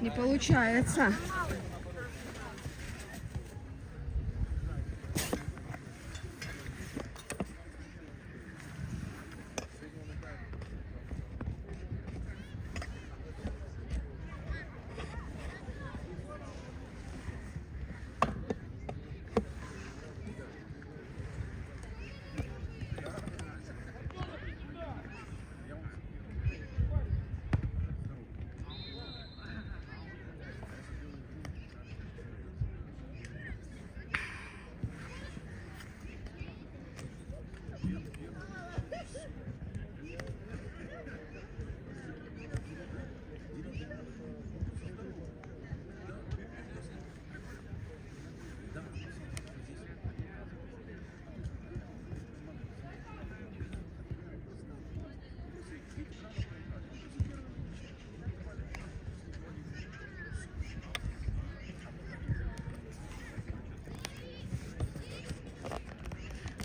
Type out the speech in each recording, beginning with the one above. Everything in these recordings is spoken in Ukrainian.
Не получается.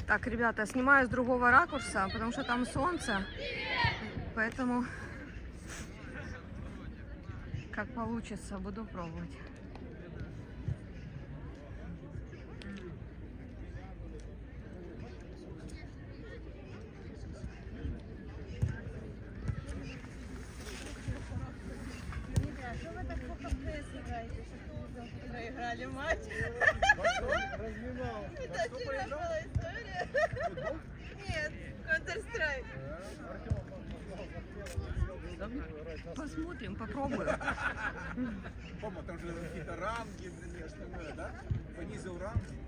Так, ребята, снимаю с другого ракурса, потому что там солнце. Поэтому как получится, буду пробовать. Посмотрим, попробуем. Пома, там же какие-то ранги, остальное, да? Понизил ранги.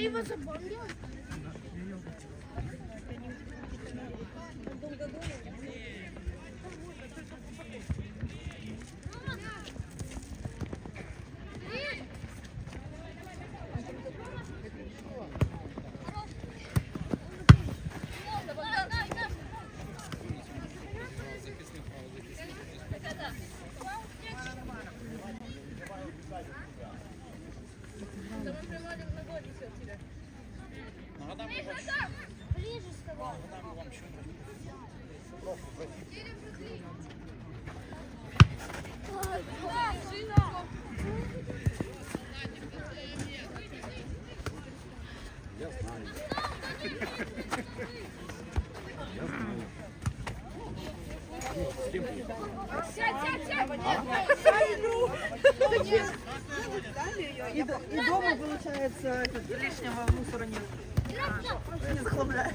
Give us a bonus. И, и дома, получается, этот, лишнего мусора нет. Не захламляешь.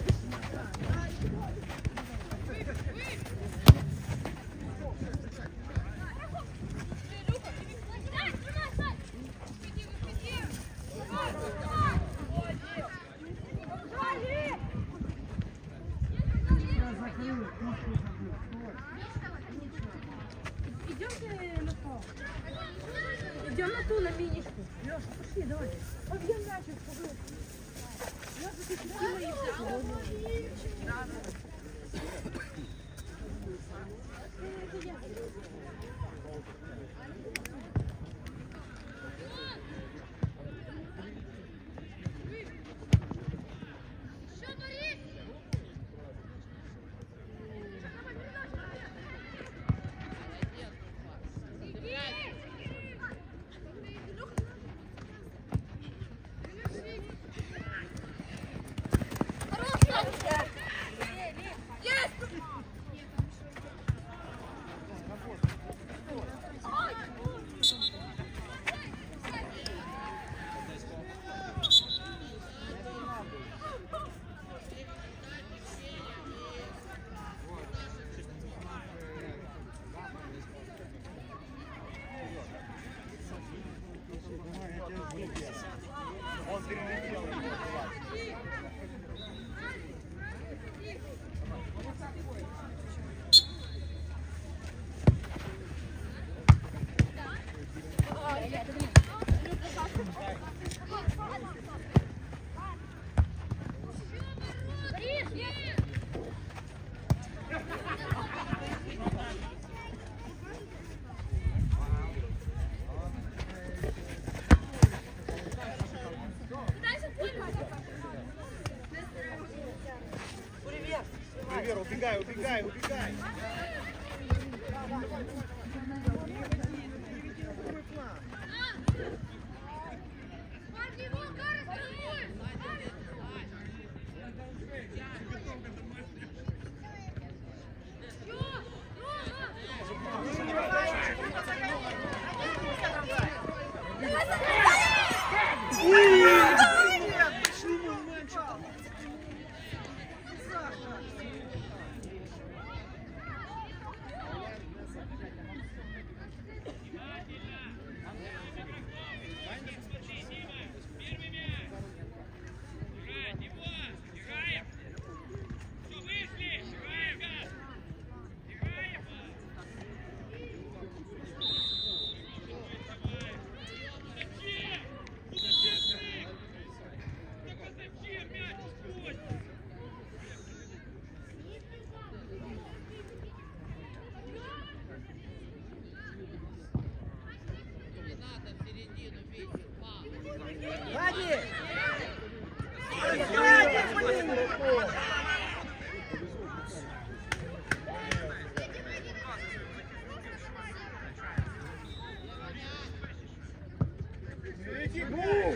Перейти гол!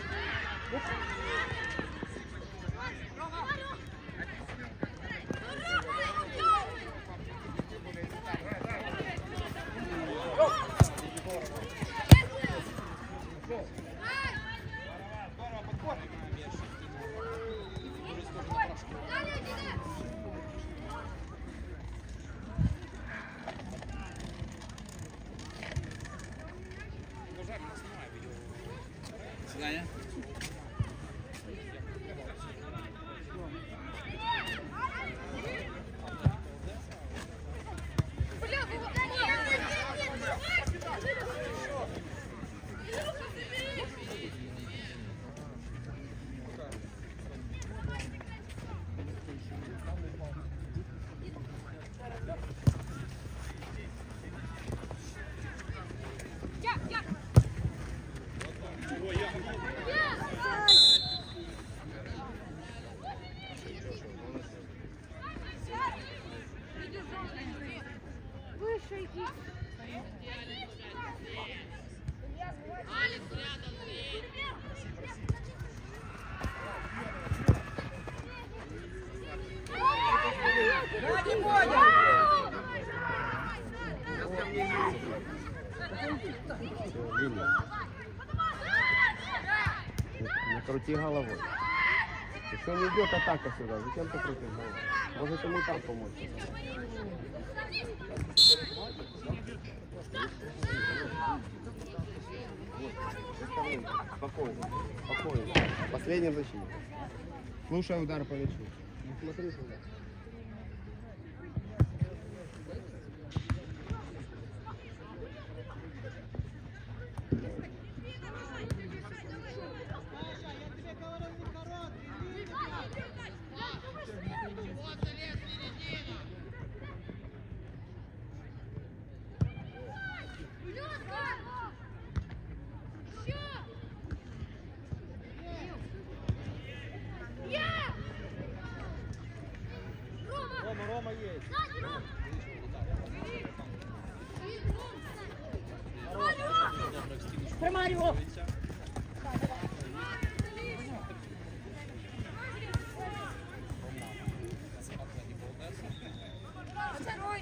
Крути головой. Еще не идет атака сюда. Зачем ты крутишь головой? Может ему так помочь? Спокойно. Спокойно. Последний защитник. Слушай удар по мячу. Не смотри туда.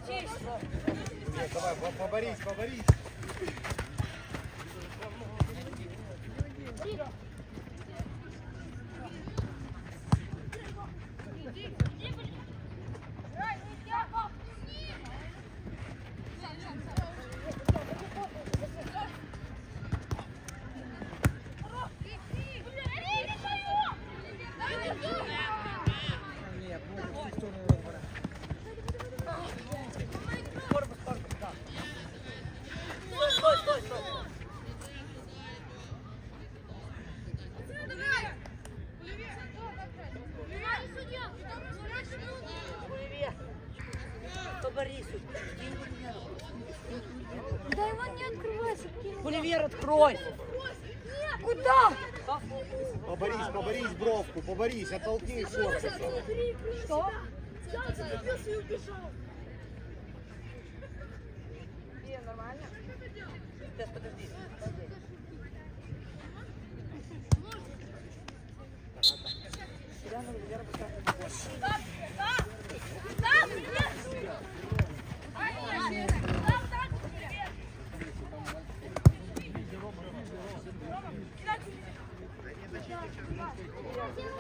Давай, поборись, поборись. Поборись, поборись бровку, поборись, оттолкни шорты. Что? Да, зацепился и нормально? Сейчас, подожди. Дай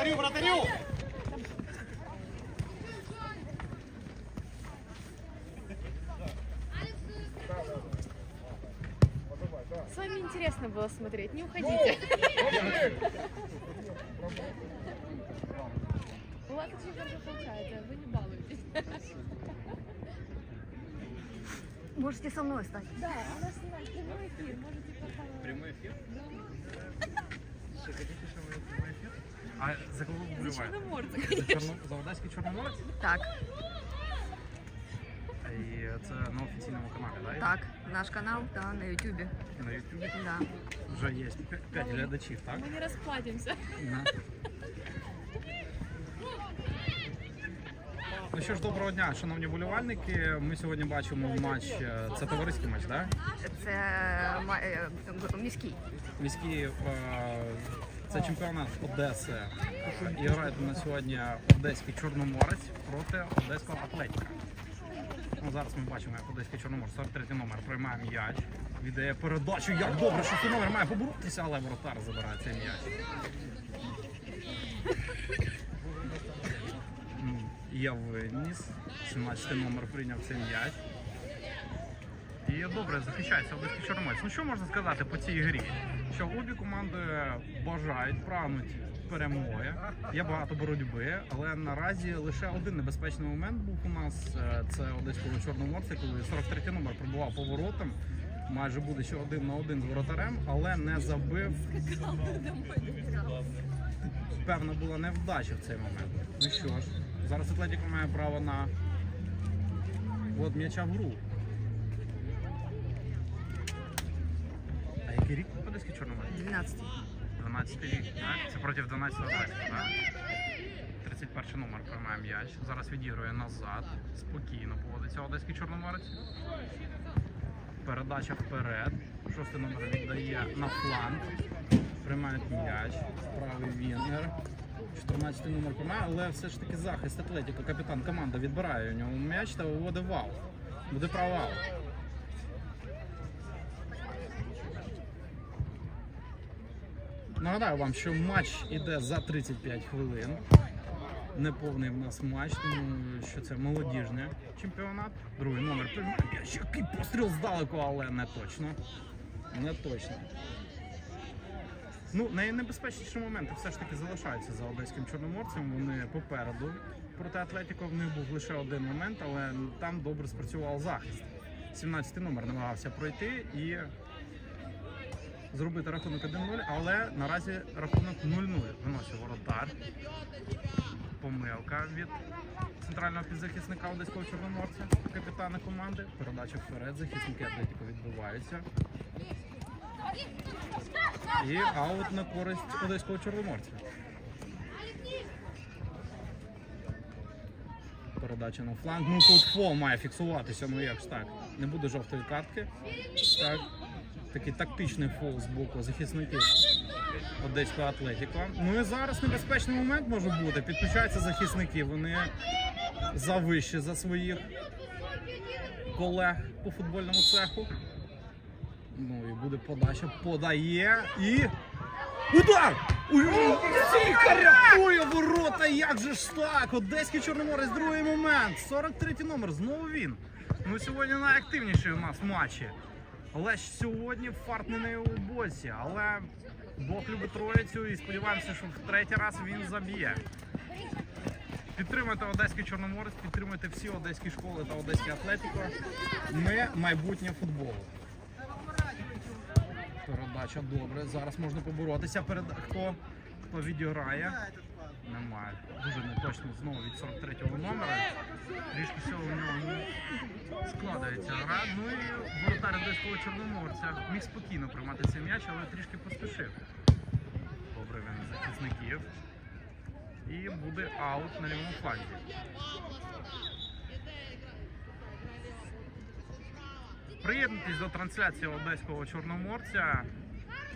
Вратарю, вратарю! С вами интересно было смотреть, не уходите. У вас очень хорошо получается, вы не балуетесь. Можете со мной стать. Да, она снимает прямой эфир. Можете попасть. Прямой эфир? Да. Еще хотите, чтобы прямой эфир? А за кого ви За вболіваєте? Чорноморця, За, Чорно... за Одеський Чорноморець? Так, І це на офіційному каналі, так? так, наш канал да, на Ютубі. На Ютубі Да. вже є 5 глядачів, так? Мы не расплатимся. На. Ну що ж, доброго дня, шановні болівальники. Ми сьогодні бачимо матч. е, Це товариський матч, так? Це ма- е, міський. Міський е, це чемпіонат Одеси. І грають на сьогодні Одеський Чорноморець проти Одеського Атлетіка. Ну, зараз ми бачимо, як Одеський Чорноморець, 43 номер, приймає м'яч. Віддає передачу. Як добре, що цей номер має поборотися, але воротар забирає цей м'яч. Я виніс. 17 номер прийняв цей м'яч. І добре захищається Одеський Чорноморець. Ну що можна сказати по цій грі? Що обі команди бажають прагнуть перемоги. Є багато боротьби, але наразі лише один небезпечний момент був у нас. е, Це Одеського Чорноморця, коли 43 номер пробував поворотом. Майже буде ще один на один з воротарем, але не забив. Певна була невдача в цей момент. Ну що ж, зараз Атлетіко має право на от м'яча в гру. А який рік Одеський Чорноморець? 12. 12 рік, так? Це проти 12 Одеська, так? 31 номер приймає м'яч. Зараз відігрує назад. Спокійно поводиться Одеський Чорноморець. Передача вперед. Шостий номер віддає на фланг. Приймають м'яч. Правий Вінгер. 14 номер приймає, але все ж таки захист Атлетіко, капітан команди відбирає у нього м'яч та виводить в аут. Буде право аут. Нагадаю вам, що матч іде за 35 хвилин. Неповний в нас матч, тому що це молодіжний чемпіонат. Другий номер. Який постріл здалеку, але не точно. Не точно. Ну, найнебезпечніші моменти все ж таки залишаються за одеським чорноморцем. Вони попереду. Проти Атлетіко в них був лише один момент, але там добре спрацював захист. 17 номер намагався пройти і зробити рахунок 1-0, але наразі рахунок 0-0 виносить воротар. Помилка від центрального підзахисника Одеського Чорноморця, капітана команди. Передача вперед, захисники Атлетіко відбиваються. І аут на користь Одеського Чорноморця. Передача на фланг. Ну тут фол має фіксуватися, ну як ж так. Не буде жовтої картки. Так. Такий тактичний фол з боку захисників Одеського Атлетіко. Ну і зараз небезпечний момент може бути. Підключаються захисники. Вони завищі за своїх колег по футбольному цеху. Ну і буде подача. Подає і. Удар! Тільки рятує ворота! Як же ж так? Одеський Чорноморець, другий момент. 43-й номер, знову він. Ну сьогодні найактивніший у нас матчі. Але ж сьогодні фарт не на його боці. Але Бог любить троїцю і сподіваємося, що в третій раз він заб'є. Підтримуйте Одеський Чорноморець, підтримуйте всі одеські школи та Одеське Атлетіко. Ми майбутнє футболу. Передача добре. Зараз можна поборотися. Перед хто, хто відіграє. Немає. Дуже неточно знову від 43-го номера. Трішки всього у нього складається гра. Ну і воротар Одеського Чорноморця міг спокійно приймати цей м'яч, але трішки поспішив. Добре він захисників. І буде аут на лівому фланзі. Приєднуйтесь до трансляції Одеського Чорноморця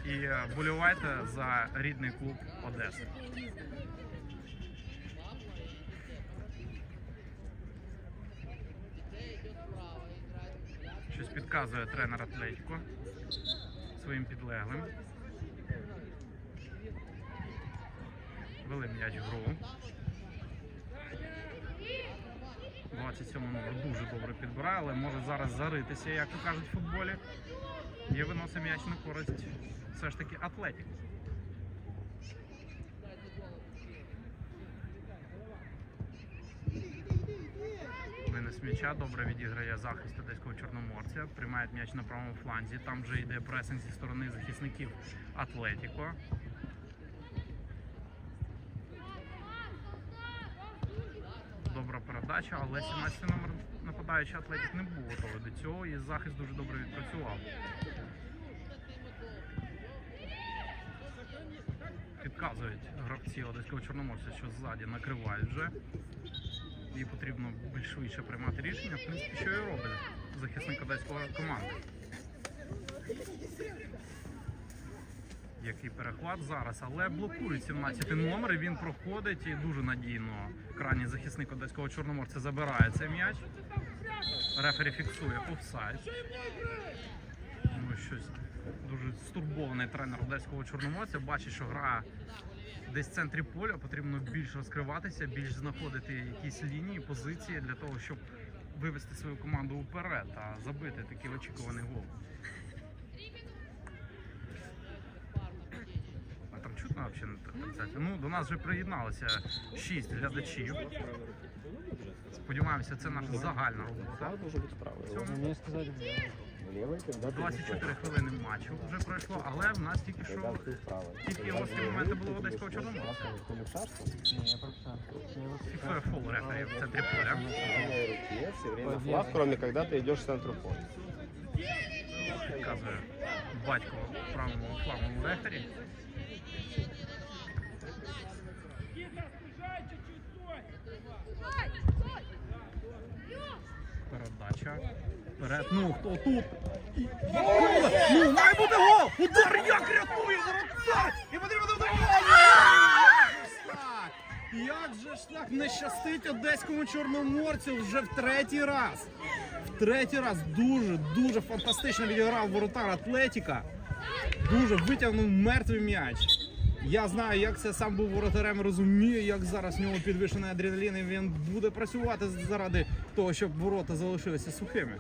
і е, болівайте за рідний клуб Одеси. Підказує тренер Атлетіко своїм підлеглим. Вели м'яч гру. 27 номер дуже добре підбирає, але може зараз заритися, як то кажуть в футболі. І виносить м'яч на користь все ж таки Атлетік. Винес м'яча, добре відіграє захист одеського чорноморця. Приймає м'яч на правому фланзі. Там вже йде пресинг зі сторони захисників Атлетіко. Добра передача, але 17 номер нападаючий Атлетік не був готовий до цього і захист дуже добре відпрацював. Підказують гравці Одеського Чорноморця, що ззаді накривають вже. І потрібно більш приймати рішення. В принципі, що і робить захисник одеського команди. Який перехват зараз, але блокують 17 номер. і Він проходить і дуже надійно. Крайній захисник одеського чорноморця забирає цей м'яч. Рефері фіксує офсайд. Ну, щось дуже стурбований тренер одеського чорноморця. Бачить, що гра десь в центрі поля. Потрібно більш розкриватися, більш знаходити якісь лінії, позиції для того, щоб вивести свою команду вперед та забити такий очікуваний гол. А там чутно взагалі на трансляції? Ну, до нас вже приєдналося 6 глядачів. Сподіваємося, це наша загальна робота. Справа должен быть справа. Цьому Мне сказали, влево, когда ты 24 хвилини матчу вже пройшло, але в нас тільки Когда що ты вправо. Тільки Когда гострі ты моменти влево, були ты одеського будешь Чорноморця. просто полюшарством. фіксує фол рефері в центрі поля. На одной руке все время флаг, кроме когда ты идешь в центр поля. Підказує батько правому флаговому рефері. Передача. Вперед. Ну, хто тут? Ну, має бути гол! Удар як рятує воротар! І потрібно! Так! Як же ж так не щастить одеському чорноморцю вже в третій раз? В третій раз дуже, дуже фантастично відіграв воротар Атлетіка. Дуже витягнув мертвий м'яч. Я знаю, як це сам був воротарем, розумію, як зараз в нього підвищений адреналін, і він буде працювати заради того, щоб ворота залишилися сухими.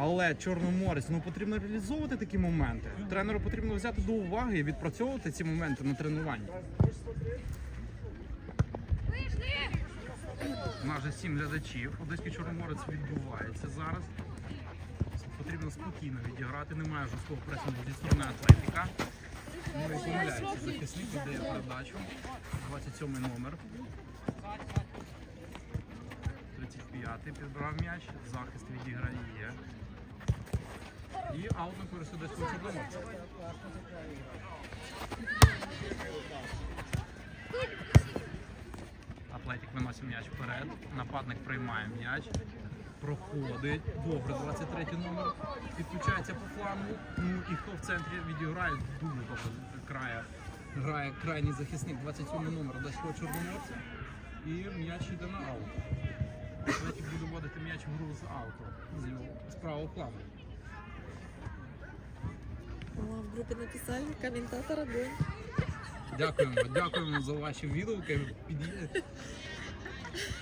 Але Чорноморець, ну потрібно реалізовувати такі моменти. Тренеру потрібно взяти до уваги і відпрацьовувати ці моменти на тренуванні. У нас же сім глядачів. Одеський Чорноморець відбувається зараз. Потрібно спокійно відіграти, немає жорсткого пресингу зі сторони Атлетіка. Ну і захисник, віддає передачу. 27 номер. 35-й підбрав м'яч, захист відіграє. І аут на користь Одеського Чорноморця. Атлетик виносить м'яч вперед. Нападник приймає м'яч. Проходить. Добре, 23 номер. Підключається по флангу. Ну і хто в центрі відіграє, дуже добре крає. Грає крайній захисник 27 номер Одеського Чорноморця. І м'яч йде на аут. Атлетик буде вводити м'яч в гру з ауту. З, з правого флангу. О, в группе написали комментатор огонь. Дякуємо, дякуємо за ваші відгуки.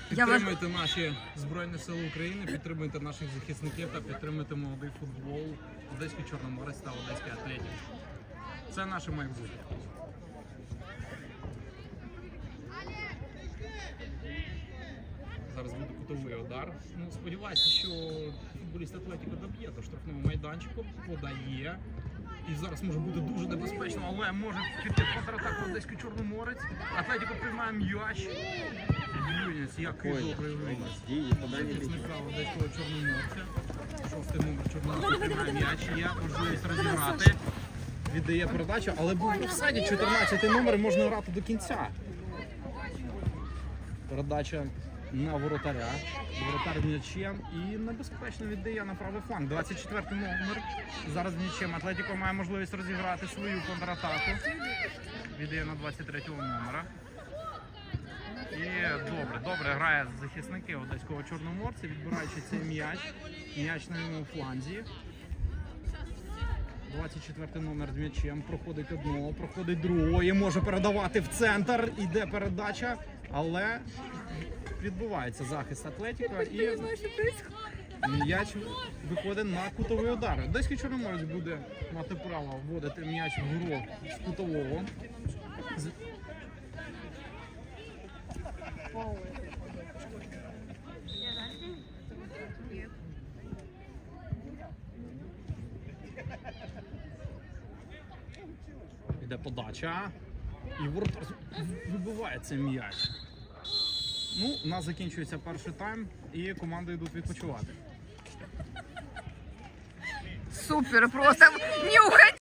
Підтримуйте наші Збройні Сили України, підтримуйте наших захисників та підтримуйте молодий футбол, Одеський Чорноморець та Одеський Атлетік. Це наше майбутнє. Зараз буде кутовий удар. Ну, сподіваюся, що футболіст Атлетіко доб'є до штрафного майданчику, подає. І зараз може бути дуже небезпечно, але може піти контратаку Одеський Чорноморець. Атлетіко приймає м'яч. Винець, який добрий винець. Захисника Одеського Чорноморця. Шостий номер Чорноморця приймає м'яч. Є можливість розіграти. Віддає передачу, але був в офсайді 14 номер можна грати до кінця. Передача на воротаря. Воротар м'ячем і небезпечно віддає на правий фланг. 24 номер. Зараз м'ячем Атлетіко має можливість розіграти свою контратаку. Віддає на 23 номера. І добре, добре грає захисники одеського чорноморця, відбираючи цей м'яч. М'яч на йому фланзі. 24 номер з м'ячем. Проходить одного, проходить другого. І може передавати в центр. Іде передача, але відбувається захист Атлетіка і м'яч виходить на кутовий удар. Одеський Чорноморець буде мати право вводити м'яч в гру з кутового. Іде подача. І воротар вибиває цей м'яч. Ну, у нас закінчується перший тайм, і команди йдуть відпочивати. Супер, просто нюхать